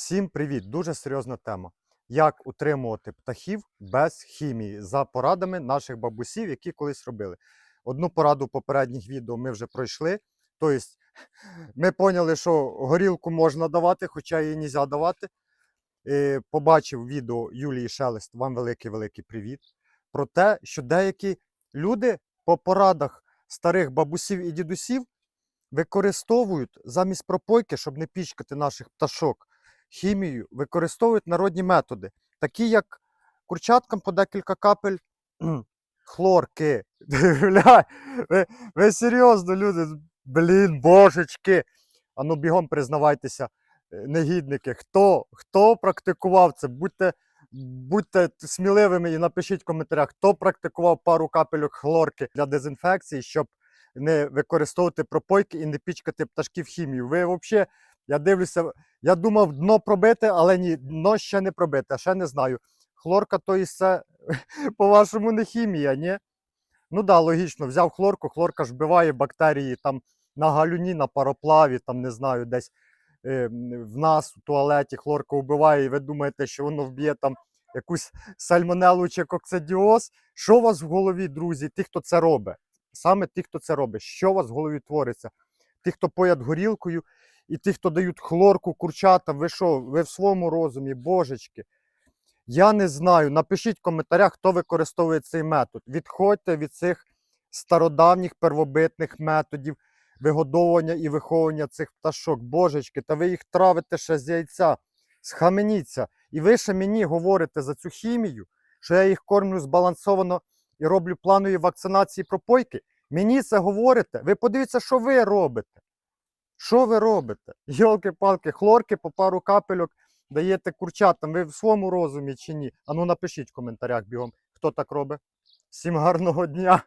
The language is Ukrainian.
Всім привіт! Дуже серйозна тема. Як утримувати птахів без хімії за порадами наших бабусів, які колись робили. Одну пораду попередніх відео ми вже пройшли. Тобто, ми поняли, що горілку можна давати, хоча її не можна давати. Побачив відео Юлії Шелест, вам великий-великий привіт. Про те, що деякі люди по порадах старих бабусів і дідусів використовують замість пропойки, щоб не пічкати наших пташок хімію, використовують народні методи, такі як курчаткам по декілька капель хлорки. Бля, ви, ви серйозно, люди? Блін, божечки. Ану, бігом признавайтеся, е, негідники. Хто, хто практикував це? Будьте, будьте сміливими і напишіть в коментарях, хто практикував пару капельок хлорки для дезінфекції, щоб не використовувати пропойки і не пічкати пташків хімію. Ви взагалі, я дивлюся, я думав дно пробити, але ні, дно ще не пробите, ще не знаю. Хлорка, то і це, по-вашому, не хімія, ні? Ну да, логічно, взяв хлорку, хлорка ж вбиває бактерії там на галюні, на пароплаві, там не знаю, десь е, в нас у туалеті хлорка вбиває, і ви думаєте, що воно вб'є там якусь сальмонелу чи коксидіоз. Що у вас в голові, друзі, ті, хто це робить? Саме ті, хто це робить, що у вас в голові твориться? Ті, хто поять горілкою, і ті, хто дають хлорку курчатам, ви що, ви в своєму розумі, божечки. Я не знаю. Напишіть в коментарях, хто використовує цей метод. Відходьте від цих стародавніх первобитних методів вигодовування і виховування цих пташок. Божечки, та ви їх травите ще з яйця. Схаменіться. І ви ще мені говорите за цю хімію, що я їх кормлю збалансовано і роблю планові вакцинації пропойки. Мені це говорите. Ви подивіться, що ви робите. Що ви робите? Йолки-палки, хлорки по пару капельок даєте курчатам. Ви в своєму розумі чи ні? Ану напишіть в коментарях бігом, хто так робить. Всім гарного дня!